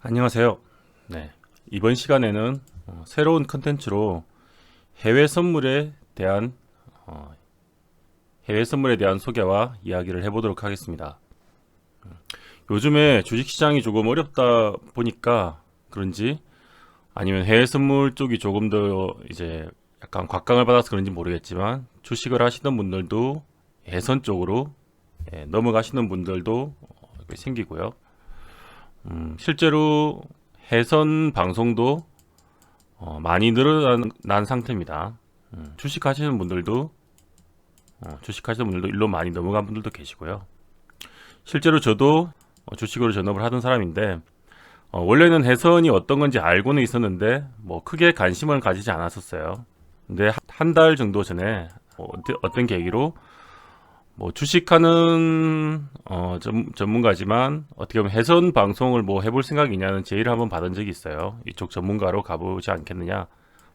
안녕하세요. 네. 이번 시간에는 어, 새로운 컨텐츠로 해외 선물에 대한 어, 해외 선물에 대한 소개와 이야기를 해보도록 하겠습니다. 음, 요즘에 주식시장이 조금 어렵다 보니까 그런지 아니면 해외 선물 쪽이 조금 더 이제 약간 곽강을 받아서 그런지 모르겠지만 주식을 하시는 분들도 해선 쪽으로 예, 넘어가시는 분들도 어, 생기고요. 음, 실제로 해선 방송도 어, 많이 늘어난 상태입니다. 음, 주식하시는 분들도 어, 주식하시는 분들도 일로 많이 넘어간 분들도 계시고요. 실제로 저도 어, 주식으로 전업을 하던 사람인데 어, 원래는 해선이 어떤 건지 알고는 있었는데 뭐 크게 관심을 가지지 않았었어요. 근데 한 달 정도 전에 어, 어떤- 계기로 뭐 주식하는 어, 전, 전문가지만 어떻게 보면 해선 방송을 뭐 해볼 생각이 있냐는 제의를 한번 받은 적이 있어요. 이쪽 전문가로 가보지 않겠느냐.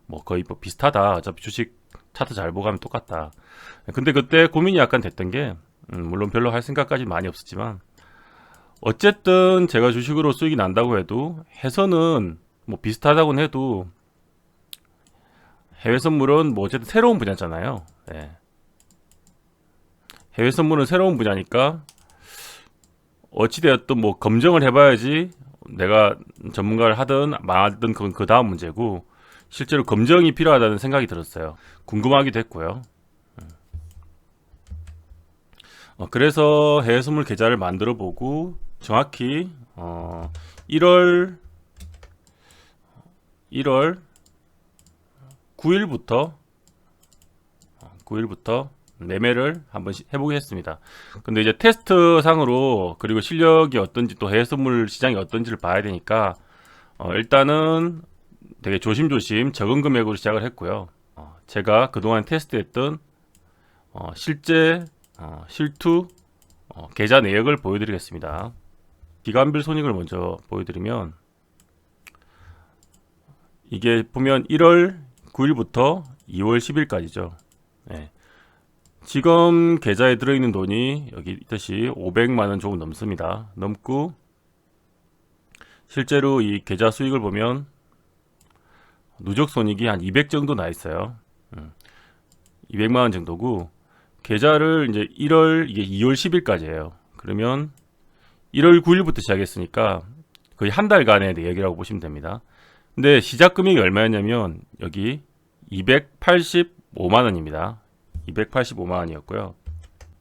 뭐 거의 뭐 비슷하다. 어차피 주식 차트 잘 보고 하면 똑같다. 근데 그때 고민이 약간 됐던 게 음, 물론 별로 할 생각까지 많이 없었지만 어쨌든 제가 주식으로 수익이 난다고 해도 해선은 뭐 비슷하다고는 해도 해외 선물은 뭐 어쨌든 새로운 분야잖아요. 네. 해외 선물은 새로운 분야니까 어찌되었든 뭐 검증을 해봐야지 내가 전문가를 하든 말든 그건 그 다음 문제고 실제로 검증이 필요하다는 생각이 들었어요. 궁금하기도 했고요. 음. 어, 그래서 해외 선물 계좌를 만들어 보고 정확히 어, 1월 1월 9일부터 9일부터 매매를 한번 시- 해보겠습니다. 근데 이제 테스트 상으로 그리고 실력이 어떤지 또 해외 선물 시장이 어떤지를 봐야 되니까 어, 일단은 되게 조심조심 적은 금액으로 시작을 했고요. 어, 제가 그동안 테스트했던 어, 실제 어, 실투 어, 계좌 내역을 보여드리겠습니다. 기간별 손익을 먼저 보여드리면 이게 보면 1월 9일부터 2월 10일까지죠. 네. 지금 계좌에 들어있는 돈이 여기 있듯이 500만 원 조금 넘습니다. 넘고 실제로 이 계좌 수익을 보면 누적 손익이 한 200 정도 나 있어요. 음, 200만 원 정도고 계좌를 이제 1월 이게 2월 10일까지예요. 그러면 1월 9일부터 시작했으니까 거의 한 달간의 내역이라고 보시면 됩니다. 근데 시작 금액이 얼마였냐면 여기 285만 원입니다. 285만 원이었고요.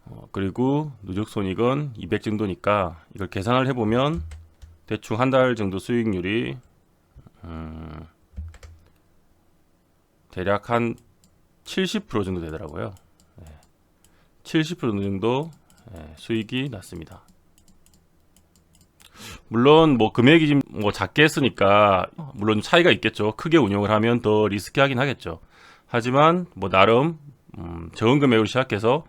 어, 그리고 누적 손익은 200 정도니까 이걸 계산을 해보면 대충 한 달 정도 수익률이 음, 대략 한 70% 정도 되더라고요. 네. 70% 정도 예, 수익이 났습니다. 물론 뭐 금액이 좀뭐 작게 했으니까 물론 차이가 있겠죠. 크게 운용을 하면 더 리스키하긴 하겠죠. 하지만 뭐 나름 음, 적은 금액으로 시작해서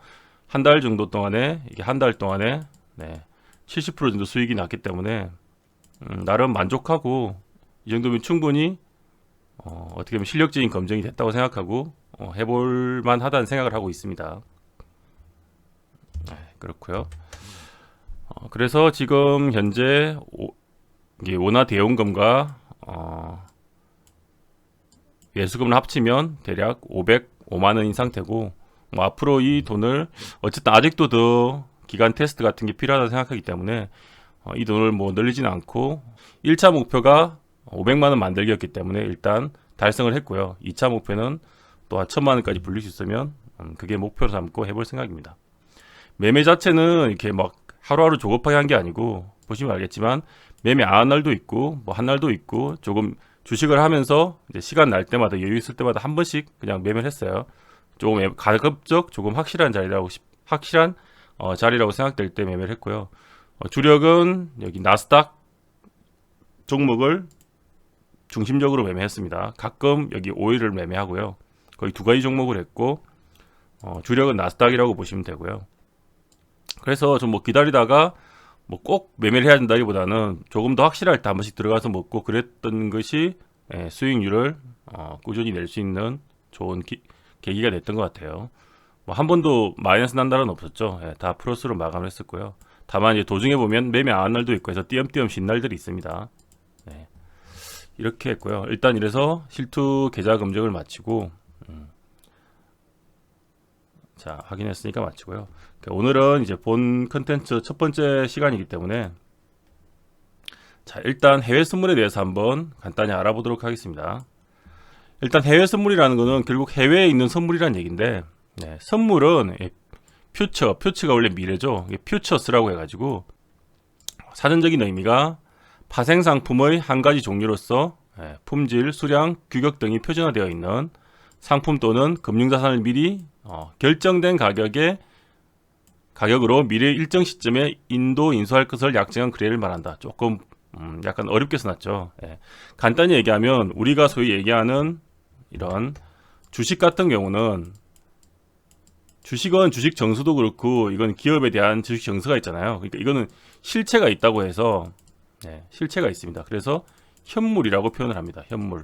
한 달 정도 동안에 이게 한 달 동안에 네, 70% 정도 수익이 났기 때문에 음, 나름 만족하고 이 정도면 충분히 어, 어떻게 보면 실력적인 검증이 됐다고 생각하고 어, 해볼 만하다는 생각을 하고 있습니다. 네, 그렇고요. 어, 그래서 지금 현재 오, 이게 원화 대용금과 어, 예수금을 합치면 대략 505만 원인 상태고 뭐 앞으로 이 돈을 어쨌든 아직도 더 기간 테스트 같은 게 필요하다 생각하기 때문에 어, 이 돈을 뭐 늘리지는 않고 1차 목표가 500만 원 만들기였기 때문에 일단 달성을 했고요. 2차 목표는 또 한 1000만 원까지 불릴 수 있으면 음, 그게 목표로 삼고 해볼 생각입니다. 매매 자체는 이렇게 막 하루하루 조급하게 한 게 아니고 보시면 알겠지만 매매 안 한 날도 있고 뭐 한 날도 있고 조금 주식을 하면서 시간 날 때마다 여유 있을 때마다 한 번씩 그냥 매매를 했어요. 조금 애- 가급적 조금 확실한 자리라고 싶- 확실한 어, 자리라고 생각될 때 매매를 했고요. 어, 주력은 여기 나스닥 종목을 중심적으로 매매했습니다. 가끔 여기 오일을 매매하고요. 거의 두 가지 종목을 했고 어, 주력은 나스닥이라고 보시면 되고요. 그래서 좀 뭐 기다리다가 뭐 꼭 매매를 해야 된다기보다는 조금 더 확실할 때 한 번씩 들어가서 먹고 그랬던 것이 예, 수익률을 어, 꾸준히 낼 수 있는 좋은 기- 계기가 됐던 것 같아요. 뭐 한 번도 마이너스 난 날은 없었죠. 예, 다 플러스로 마감을 했었고요. 다만 이제 도중에 보면 매매 안 한 날도 있고 해서 띄엄띄엄 쉰 날들이 있습니다. 예. 이렇게 했고요. 일단 이래서 실투 계좌 검증을 마치고 음. 자 확인했으니까 마치고요. 그러니까 오늘은 이제 본 컨텐츠 첫 번째 시간이기 때문에 자 일단 해외 선물에 대해서 한번 간단히 알아보도록 하겠습니다. 일단 해외 선물이라는 거는 결국 해외에 있는 선물이라는 얘기인데 네, 선물은 예, 퓨처, 퓨처가 원래 미래죠. 퓨처스라고 해가지고 사전적인 의미가 파생 상품의 한 가지 종류로서 예, 품질, 수량, 규격 등이 표준화되어 있는 상품 또는 금융자산을 미리 어, 결정된 가격에 가격으로 미래 일정 시점에 인도 인수할 것을 약정한 거래를 말한다. 조금 음, 약간 어렵게 써놨죠. 예. 간단히 얘기하면 우리가 소위 얘기하는 이런 주식 같은 경우는 주식은 주식 정수도 그렇고 이건 기업에 대한 주식 정수가 있잖아요. 그러니까 이거는 실체가 있다고 해서 네, 실체가 있습니다. 그래서 현물이라고 표현을 합니다. 현물.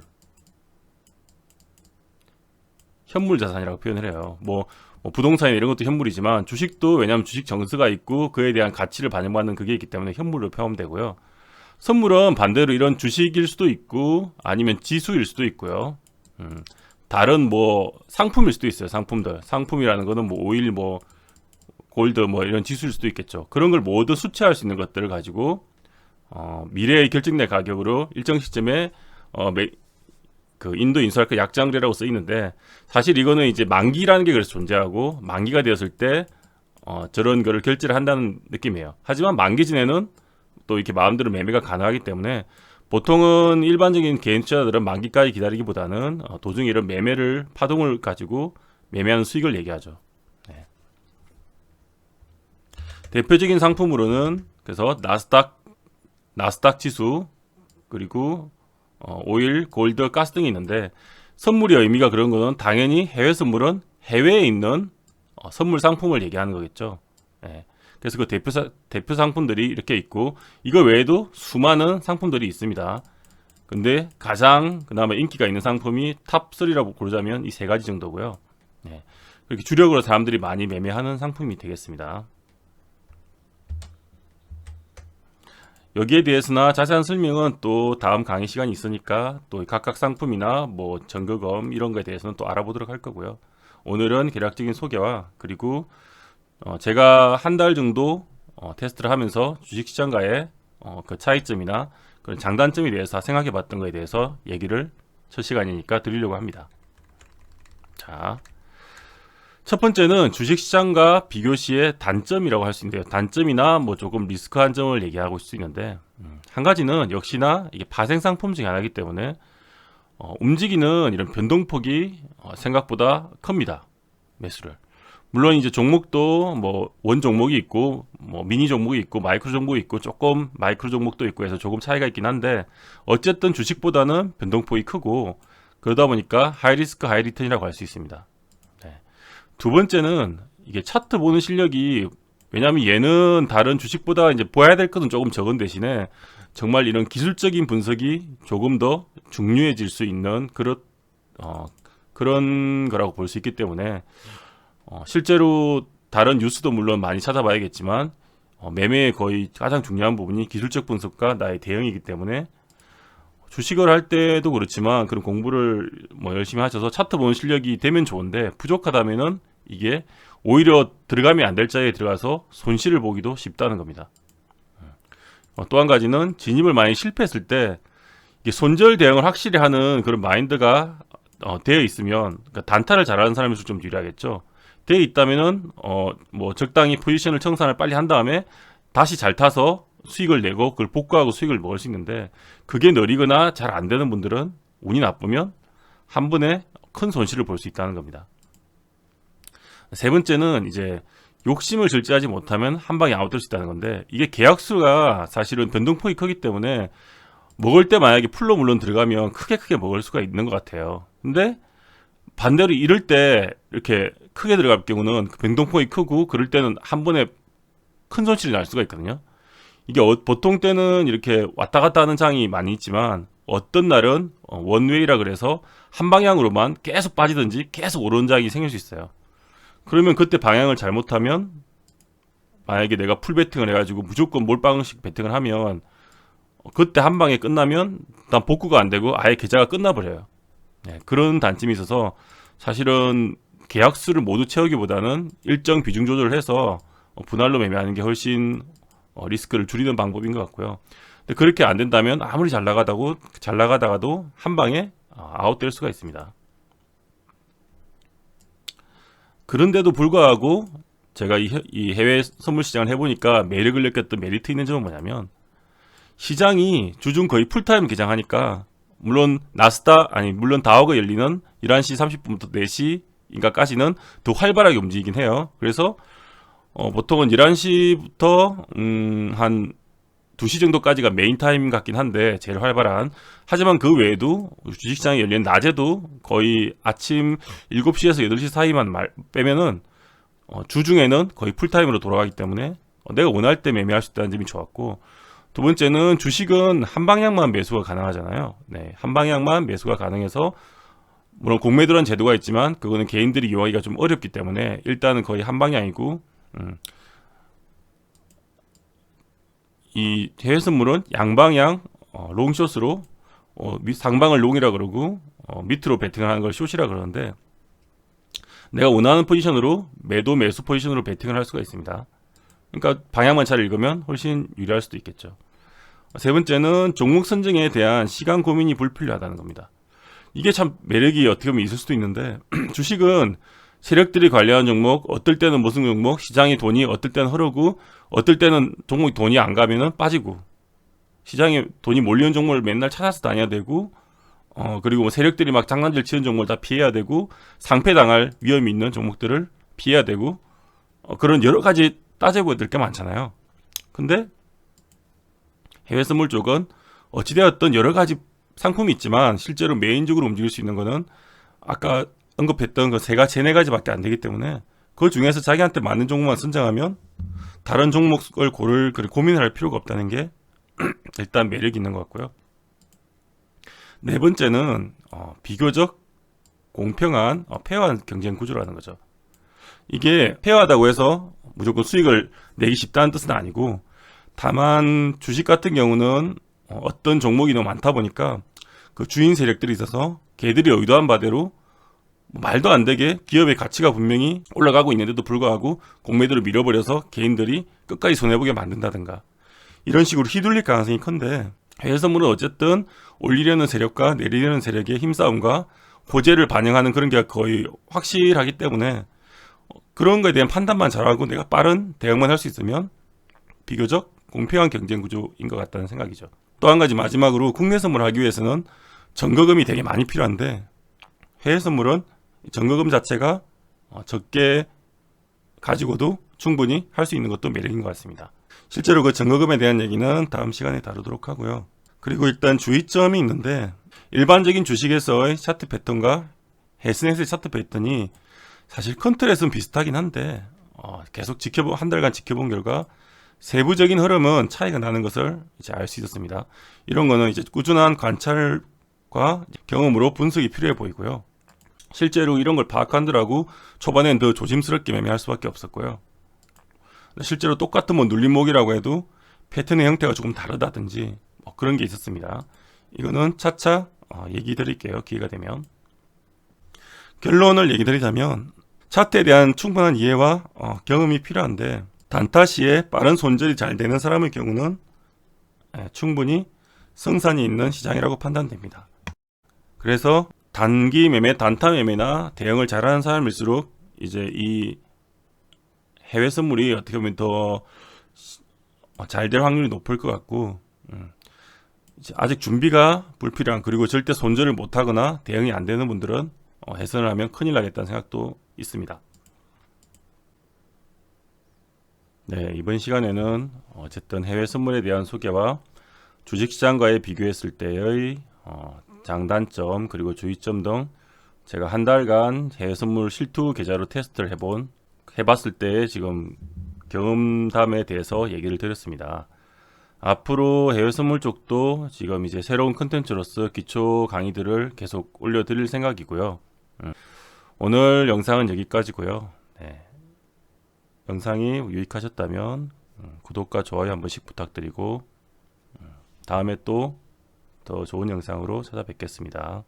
현물 자산이라고 표현을 해요. 뭐, 뭐 부동산이나 이런 것도 현물이지만 주식도 왜냐하면 주식 정수가 있고 그에 대한 가치를 반영받는 그게 있기 때문에 현물로 포함되고요. 선물은 반대로 이런 주식일 수도 있고 아니면 지수일 수도 있고요. 음, 다른 뭐 상품일 수도 있어요. 상품들. 상품이라는 거는 뭐 오일 뭐 골드 뭐 이런 지수일 수도 있겠죠. 그런 걸 모두 수치할 수 있는 것들을 가지고 어, 미래의 결정된 가격으로 일정 시점에 어, 매, 그 인도 인수할 그 약장거래라고 쓰이는데 사실 이거는 이제 만기라는 게 그래서 존재하고 만기가 되었을 때 어, 저런 거를 결제를 한다는 느낌이에요. 하지만 만기 전에는 또 이렇게 마음대로 매매가 가능하기 때문에 보통은 일반적인 개인 투자자들은 만기까지 기다리기보다는 어, 도중에 이런 매매를 파동을 가지고 매매하는 수익을 얘기하죠. 네. 대표적인 상품으로는 그래서 나스닥 나스닥 지수 그리고 어, 오일, 골드, 가스 등이 있는데 선물의 의미가 그런 거는 당연히 해외 선물은 해외에 있는 어, 선물 상품을 얘기하는 거겠죠. 예. 그래서 그 대표 사, 대표 상품들이 이렇게 있고 이거 외에도 수많은 상품들이 있습니다. 근데 가장 그나마 인기가 있는 상품이 탑 3라고 고르자면 이 세 가지 정도고요. 예. 그렇게 주력으로 사람들이 많이 매매하는 상품이 되겠습니다. 여기에 대해서나 자세한 설명은 또 다음 강의 시간이 있으니까 또 각각 상품이나 뭐 전거금 이런 거에 대해서는 또 알아보도록 할 거고요. 오늘은 계략적인 소개와 그리고 어 제가 한 달 정도 어 테스트를 하면서 주식시장과의 어 그 차이점이나 그런 장단점에 대해서 생각해 봤던 거에 대해서 얘기를 첫 시간이니까 드리려고 합니다. 자, 첫 번째는 주식시장과 비교 시의 단점이라고 할 수 있는데요. 단점이나 뭐 조금 리스크한 점을 얘기하고 있을 수 있는데 음, 한 가지는 역시나 이게 파생상품 중에 하나이기 때문에 어, 움직이는 이런 변동폭이 어, 생각보다 큽니다. 매수를. 물론 이제 종목도 뭐 원 종목이 있고 뭐 미니 종목이 있고 마이크로 종목이 있고 조금 마이크로 종목도 있고 해서 조금 차이가 있긴 한데 어쨌든 주식보다는 변동폭이 크고 그러다 보니까 하이 리스크 하이 리턴이라고 할 수 있습니다. 두 번째는 이게 차트 보는 실력이 왜냐하면 얘는 다른 주식보다 이제 봐야 될 것은 조금 적은 대신에 정말 이런 기술적인 분석이 조금 더 중요해질 수 있는 그런 어, 그런 거라고 볼 수 있기 때문에 어, 실제로 다른 뉴스도 물론 많이 찾아봐야겠지만 어, 매매의 거의 가장 중요한 부분이 기술적 분석과 나의 대응이기 때문에 주식을 할 때도 그렇지만 그런 공부를 뭐 열심히 하셔서 차트 보는 실력이 되면 좋은데 부족하다면은 이게 오히려 들어가면 안 될 자리에 들어가서 손실을 보기도 쉽다는 겁니다. 어, 또한 가지는 진입을 많이 실패했을 때 손절 대응을 확실히 하는 그런 마인드가 어, 되어 있으면 그러니까 단타를 잘하는 사람일수록 좀 유리하겠죠. 되어 있다면은 어, 뭐 적당히 포지션을 청산을 빨리 한 다음에 다시 잘 타서 수익을 내고 그걸 복구하고 수익을 먹을 수 있는데 그게 느리거나 잘 안 되는 분들은 운이 나쁘면 한 번에 큰 손실을 볼 수 있다는 겁니다. 세 번째는 이제 욕심을 절제하지 못하면 한 방에 아웃될 수 있다는 건데 이게 계약수가 사실은 변동폭이 크기 때문에 먹을 때 만약에 풀로 물론 들어가면 크게 크게 먹을 수가 있는 것 같아요. 근데 반대로 이럴 때 이렇게 크게 들어갈 경우는 그 변동폭이 크고 그럴 때는 한 번에 큰 손실이 날 수가 있거든요. 이게 어, 보통 때는 이렇게 왔다 갔다 하는 장이 많이 있지만 어떤 날은 어, 원웨이라 그래서 한 방향으로만 계속 빠지든지 계속 오르는 장이 생길 수 있어요. 그러면 그때 방향을 잘못하면 만약에 내가 풀 배팅을 해가지고 무조건 몰빵식 배팅을 하면 어, 그때 한 방에 끝나면 일단 복구가 안 되고 아예 계좌가 끝나버려요. 네, 그런 단점이 있어서 사실은 계약수를 모두 채우기보다는 일정 비중 조절을 해서 어, 분할로 매매하는 게 훨씬 어, 리스크를 줄이는 방법인 것 같고요. 근데 그렇게 안 된다면 아무리 잘 나가다고 잘 나가다가도 한 방에 어, 아웃될 수가 있습니다. 그런데도 불구하고 제가 이, 해외 선물 시장을 해보니까 매력을 느꼈던 메리트 있는 점은 뭐냐면 시장이 주중 거의 풀타임 개장하니까 물론 나스다 아니 물론 다우가 열리는 11시 30분부터 4시 인가까지는 더 활발하게 움직이긴 해요. 그래서 어, 보통은 11시부터 음, 한 2시 정도까지가 메인 타임 같긴 한데 제일 활발한 하지만 그 외에도 주식시장이 열리는 낮에도 거의 아침 7시에서 8시 사이만 말, 빼면은 어, 주중에는 거의 풀타임으로 돌아가기 때문에 어, 내가 원할 때 매매할 수 있다는 점이 좋았고 두 번째는 주식은 한 방향만 매수가 가능하잖아요. 네, 한 방향만 매수가 가능해서 물론 공매도란 제도가 있지만 그거는 개인들이 이용하기가 좀 어렵기 때문에 일단은 거의 한 방향이고 음, 이 해외 선물은 양방향 어, 롱숏으로 어, 밑- 상방을 롱이라 그러고 어, 밑으로 베팅을 하는 걸 숏이라 그러는데 내가 원하는 포지션으로 매도 매수 포지션으로 베팅을 할 수가 있습니다. 그러니까 방향만 잘 읽으면 훨씬 유리할 수도 있겠죠. 세 번째는 종목 선정에 대한 시간 고민이 불필요하다는 겁니다. 이게 참 매력이 어떻게 보면 있을 수도 있는데 주식은 세력들이 관리하는 종목, 어떨 때는 무슨 종목, 시장의 돈이 어떨 때는 흐르고, 어떨 때는 종목이 돈이 안 가면은 빠지고, 시장에 돈이 몰리는 종목을 맨날 찾아서 다녀야 되고, 어, 그리고 뭐 세력들이 막 장난질 치는 종목을 다 피해야 되고, 상패 당할 위험이 있는 종목들을 피해야 되고, 어, 그런 여러 가지 따져보야 될 게 많잖아요. 근데 해외 선물 쪽은 어찌되었던 여러 가지 상품이 있지만 실제로 메인적으로 움직일 수 있는 거는 아까 언급했던 그 세 가지, 세네 가지밖에 안 되기 때문에 그 중에서 자기한테 맞는 종목만 선정하면 다른 종목을 고를 그런 고민을 할 필요가 없다는 게 일단 매력이 있는 것 같고요. 네 번째는 어, 비교적 공평한 어, 페어한 경쟁 구조라는 거죠. 이게 페어하다고 해서 무조건 수익을 내기 쉽다는 뜻은 아니고 다만 주식 같은 경우는 어, 어떤 종목이 너무 많다 보니까 그 주인 세력들이 있어서 걔들이 의도한 바대로 뭐 말도 안 되게 기업의 가치가 분명히 올라가고 있는데도 불구하고 공매도를 밀어버려서 개인들이 끝까지 손해보게 만든다든가 이런 식으로 휘둘릴 가능성이 큰데 해외 선물은 어쨌든 올리려는 세력과 내리려는 세력의 힘싸움과 호재를 반영하는 그런 게 거의 확실하기 때문에 그런 거에 대한 판단만 잘하고 내가 빠른 대응만 할 수 있으면 비교적 공평한 경쟁 구조인 것 같다는 생각이죠. 또 한 가지 마지막으로 국내 선물을 하기 위해서는 전거금이 되게 많이 필요한데 해외 선물은 전거금 자체가 어, 적게 가지고도 충분히 할 수 있는 것도 매력인 것 같습니다. 실제로 그 전거금에 대한 얘기는 다음 시간에 다루도록 하고요. 그리고 일단 주의점이 있는데 일반적인 주식에서의 차트 패턴과 헤스넷의 차트 패턴이 사실 컨트롤에서는 비슷하긴 한데 어, 계속 지켜보 한 달간 지켜본 결과 세부적인 흐름은 차이가 나는 것을 이제 알 수 있었습니다. 이런 거는 이제 꾸준한 관찰과 경험으로 분석이 필요해 보이고요. 실제로 이런 걸 파악한다라고 초반엔 더 조심스럽게 매매할 수밖에 없었고요. 실제로 똑같은 뭐 눌림목이라고 해도 패턴의 형태가 조금 다르다든지 뭐 그런 게 있었습니다. 이거는 차차 어, 얘기 드릴게요. 기회가 되면. 결론을 얘기 드리자면 차트에 대한 충분한 이해와 어, 경험이 필요한데 단타 시에 빠른 손절이 잘 되는 사람의 경우는 예, 충분히 성산이 있는 시장이라고 판단됩니다. 그래서 단기 매매, 단타 매매나 대응을 잘하는 사람일수록 이제 이 해외 선물이 어떻게 보면 더 잘 될 확률이 높을 것 같고 음, 아직 준비가 불필요한 그리고 절대 손절을 못하거나 대응이 안 되는 분들은 어, 해선을 하면 큰일 나겠다는 생각도 있습니다. 네, 이번 시간에는 어쨌든 해외 선물에 대한 소개와 주식시장과의 비교했을 때의 어, 장단점 그리고 주의점 등 제가 한 달간 해외 선물 실투 계좌로 테스트를 해본 해봤을 때 지금 경험담에 대해서 얘기를 드렸습니다. 앞으로 해외 선물 쪽도 지금 이제 새로운 컨텐츠로서 기초 강의들을 계속 올려드릴 생각이고요. 음, 오늘 영상은 여기까지고요. 네. 영상이 유익하셨다면 음, 구독과 좋아요 한 번씩 부탁드리고 음, 다음에 또 더 좋은 영상으로 찾아뵙겠습니다.